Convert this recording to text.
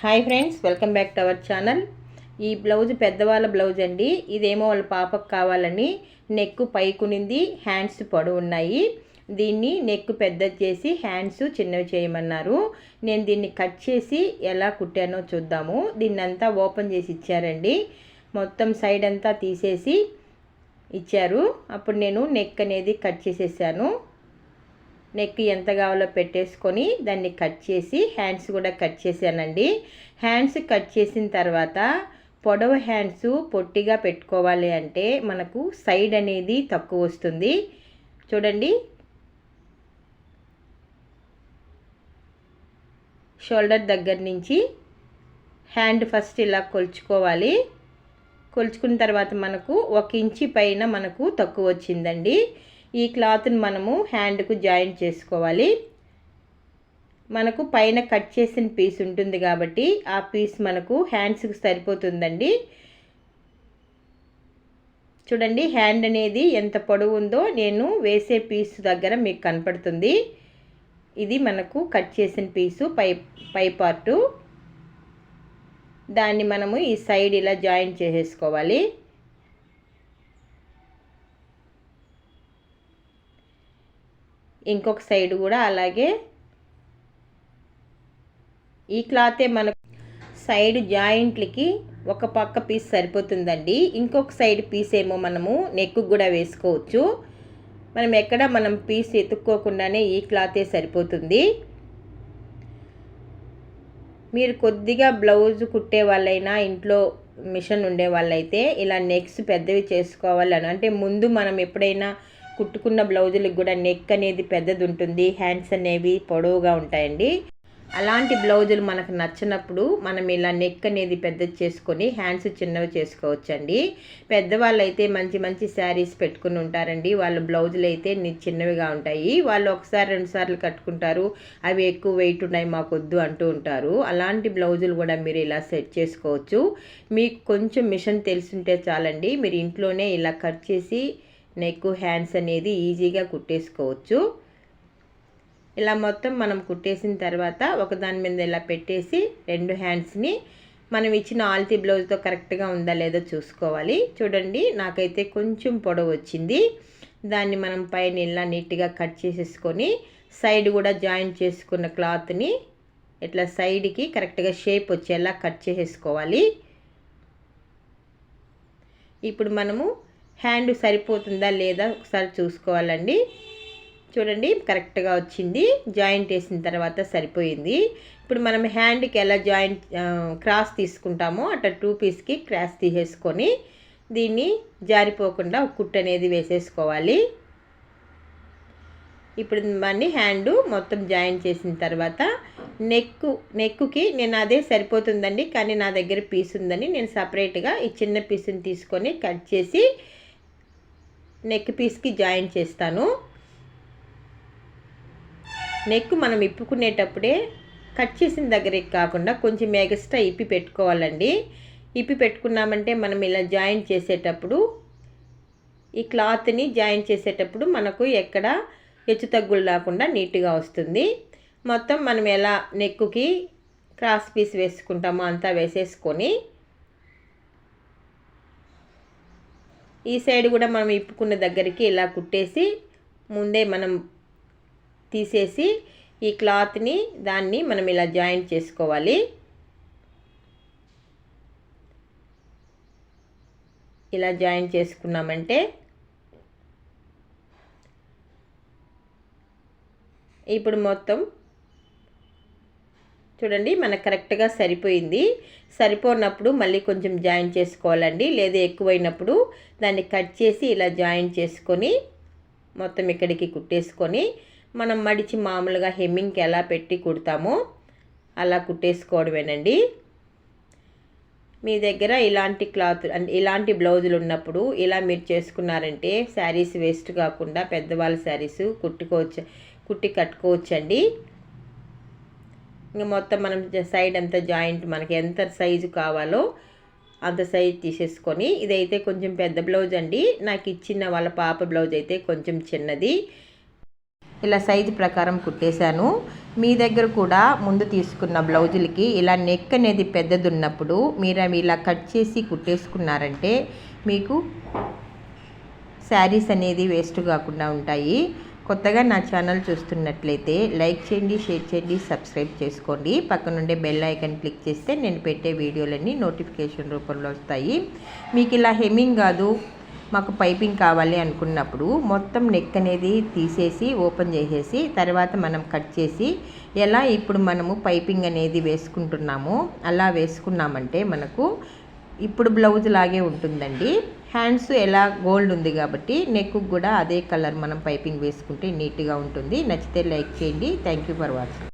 Hi friends welcome back to our channel. ఈ blouse పెద్దవాళ్ళ blouse అండి. ఇదేమో వాళ్ళ పాపకు కావాలని నెక్ పైకునింది హ్యాండ్స్ పొడవు ఉన్నాయి. దీన్ని నెక్ పెద్దది చేసి హ్యాండ్స్ చిన్నవి చేయమన్నారు. నేను దీన్ని కట్ చేసి ఎలా కుట్టానో చూద్దాము. దీన్ని అంతా ఓపెన్ చేసి ఇచ్చారండి. మొత్తం సైడ్ అంతా తీసేసి ఇచ్చారు. అప్పుడు నేను నెక్ అనేది కట్ చేసేసాను. నెక్ ఎంత కావాలో పెట్టేసుకొని దాన్ని కట్ చేసి హ్యాండ్స్ కూడా కట్ చేశానండి. హ్యాండ్స్ కట్ చేసిన తర్వాత పొడవు హ్యాండ్స్ పొట్టిగా పెట్టుకోవాలి అంటే మనకు సైడ్ అనేది తక్కువ వస్తుంది. చూడండి. షోల్డర్ దగ్గర నుంచి హ్యాండ్ ఫస్ట్ ఇలా కొలుచుకోవాలి. కొలుచుకున్న తర్వాత మనకు ఒక ఇంచి పైన మనకు తక్కువ వచ్చిందండి. ఈ క్లాత్ని మనము హ్యాండ్కు జాయింట్ చేసుకోవాలి. మనకు పైన కట్ చేసిన పీస్ ఉంటుంది కాబట్టి ఆ పీస్ మనకు హ్యాండ్స్కి సరిపోతుందండి. చూడండి హ్యాండ్ అనేది ఎంత పొడవు ఉందో నేను వేసే పీస్ దగ్గర మీకు కనపడుతుంది. ఇది మనకు కట్ చేసిన పీసు పై పై పార్టు. దాన్ని మనము ఈ సైడ్ ఇలా జాయింట్ చేసేసుకోవాలి. ఇంకొక సైడ్ కూడా అలాగే ఈ క్లాతే మన సైడ్ జాయింట్లకి ఒక పక్క పీస్ సరిపోతుందండి. ఇంకొక సైడ్ పీస్ ఏమో మనము నెక్కు కూడా వేసుకోవచ్చు. మనం ఎక్కడ మనం పీస్ ఎత్తుక్కోకుండానే ఈ క్లాతే సరిపోతుంది. మీరు కొద్దిగా బ్లౌజ్ కుట్టే వాళ్ళైనా ఇంట్లో మిషన్ ఉండే వాళ్ళైతే ఇలా నెక్స్ పెద్దవి చేసుకోవాలని అంటే ముందు మనం ఎప్పుడైనా కుట్టుకున్న బ్లౌజులకు కూడా నెక్ అనేది పెద్దది ఉంటుంది హ్యాండ్స్ అనేవి పొడవుగా ఉంటాయండి. అలాంటి బ్లౌజులు మనకు నచ్చినప్పుడు మనం ఇలా నెక్ అనేది పెద్దది చేసుకొని హ్యాండ్స్ చిన్నవి చేసుకోవచ్చండి. పెద్దవాళ్ళు అయితే మంచి మంచి శారీస్ పెట్టుకుని ఉంటారండి. వాళ్ళ బ్లౌజులు అయితే చిన్నవిగా ఉంటాయి. వాళ్ళు ఒకసారి రెండు సార్లు కట్టుకుంటారు. అవి ఎక్కువ వెయిట్ ఉన్నాయి మాకు వద్దు అంటూ ఉంటారు. అలాంటి బ్లౌజులు కూడా మీరు ఇలా సెట్ చేసుకోవచ్చు. మీకు కొంచెం మిషన్ తెలుసుంటే చాలండి. మీరు ఇంట్లోనే ఇలా కట్ చేసి నెక్ హ్యాండ్స్ అనేది ఈజీగా కుట్టేసుకోవచ్చు. ఇలా మొత్తం మనం కుట్టేసిన తర్వాత ఒకదాని మీద ఇలా పెట్టేసి రెండు హ్యాండ్స్ని మనం ఇచ్చిన ఆల్తీ బ్లౌజ్తో కరెక్ట్గా ఉందా లేదో చూసుకోవాలి. చూడండి నాకైతే కొంచెం పొడవు వచ్చింది. దాన్ని మనం పైన ఇలా నీట్గా కట్ చేసేసుకొని సైడ్ కూడా జాయిన్ చేసుకున్న క్లాత్ని ఇట్లా సైడ్కి కరెక్ట్గా షేప్ వచ్చేలా కట్ చేసేసుకోవాలి. ఇప్పుడు మనము హ్యాండ్ సరిపోతుందా లేదా ఒకసారి చూసుకోవాలండి. చూడండి కరెక్ట్గా వచ్చింది. జాయింట్ వేసిన తర్వాత సరిపోయింది. ఇప్పుడు మనం హ్యాండ్కి ఎలా జాయింట్ క్రాస్ తీసుకుంటామో అట్లా టూ పీస్కి క్రాస్ తీసేసుకొని దీన్ని జారిపోకుండా కుట్ అనేది వేసేసుకోవాలి. ఇప్పుడు మళ్ళీ హ్యాండ్ మొత్తం జాయిన్ చేసిన తర్వాత నెక్కు నెక్కుకి నేను అదే సరిపోతుందండి కానీ నా దగ్గర పీస్ ఉందని నేను సపరేట్గా ఈ చిన్న పీస్ని తీసుకొని కట్ చేసి నెక్ పీస్కి జాయిన్ చేస్తాను. నెక్ మనం ఇప్పుకునేటప్పుడే కట్ చేసిన దగ్గరికి కాకుండా కొంచెం ఎగస్ట్రా ఇప్పి పెట్టుకోవాలండి. ఇప్పి పెట్టుకున్నామంటే మనం ఇలా జాయిన్ చేసేటప్పుడు ఈ క్లాత్ని జాయిన్ చేసేటప్పుడు మనకు ఎక్కడ హెచ్చు తగ్గులు రాకుండా నీట్గా వస్తుంది. మొత్తం మనం ఎలా నెక్కుకి క్రాస్ పీస్ వేసుకుంటామో అంతా వేసేసుకొని ఈ సైడ్ కూడా మనం ఇప్పుకున్న దగ్గరికి ఇలా కుట్టేసి ముందే మనం తీసేసి ఈ క్లాత్ని దాన్ని మనం ఇలా జాయింట్ చేసుకోవాలి. ఇలా జాయింట్ చేసుకున్నామంటే ఇప్పుడు మొత్తం చూడండి మనకు కరెక్ట్గా సరిపోయింది. సరిపోనప్పుడు మళ్ళీ కొంచెం జాయిన్ చేసుకోవాలండి. లేదా ఎక్కువైనప్పుడు దాన్ని కట్ చేసి ఇలా జాయిన్ చేసుకొని మొత్తం ఇక్కడికి కుట్టేసుకొని మనం మడిచి మామూలుగా హెమ్మింగ్కి ఎలా పెట్టి కుడతామో అలా కుట్టేసుకోవడమేనండి. మీ దగ్గర ఇలాంటి క్లాత్ ఇలాంటి బ్లౌజులు ఉన్నప్పుడు ఇలా మీరు చేసుకున్నారంటే శారీస్ వేస్ట్ కాకుండా పెద్దవాళ్ళ శారీస్ కుట్టుకోవచ్చు కుట్టి కట్టుకోవచ్చండి. ఇంకా మొత్తం మనం సైడ్ అంతా జాయింట్ మనకి ఎంత సైజు కావాలో అంత సైజ్ తీసేసుకొని ఇదైతే కొంచెం పెద్ద బ్లౌజ్ అండి. నాకు ఇచ్చిన వాళ్ళ పాప బ్లౌజ్ అయితే కొంచెం చిన్నది. ఇలా సైజు ప్రకారం కుట్టేశాను. మీ దగ్గర కూడా ముందు తీసుకున్న బ్లౌజులకి ఇలా నెక్ అనేది పెద్దది ఉన్నప్పుడు మీరు అవి ఇలా కట్ చేసి కుట్టేసుకున్నారంటే మీకు శారీస్ అనేది వేస్ట్ కాకుండా ఉంటాయి. కొత్తగా నా ఛానల్ చూస్తున్నట్లయితే లైక్ చేయండి షేర్ చేయండి సబ్స్క్రైబ్ చేసుకోండి. పక్కనుండే బెల్ ఐకన్ క్లిక్ చేస్తే నేను పెట్టే వీడియోలన్నీ నోటిఫికేషన్ రూపంలో వస్తాయి. మీకు ఇలా హెమ్మింగ్ కాదు మాకు పైపింగ్ కావాలి అనుకున్నప్పుడు మొత్తం నెక్ అనేది తీసేసి ఓపెన్ చేసేసి తర్వాత మనం కట్ చేసి ఎలా ఇప్పుడు మనము పైపింగ్ అనేది వేసుకుంటున్నామో అలా వేసుకున్నామంటే మనకు ఇప్పుడు బ్లౌజ్ లాగే ఉంటుందండి. హ్యాండ్స్ ఎలా గోల్డ్ ఉంది కాబట్టి నెక్ కూడా అదే కలర్ మనం పైపింగ్ వేసుకుంటే నీట్గా ఉంటుంది. నచ్చితే లైక్ చేయండి. Thank you for watching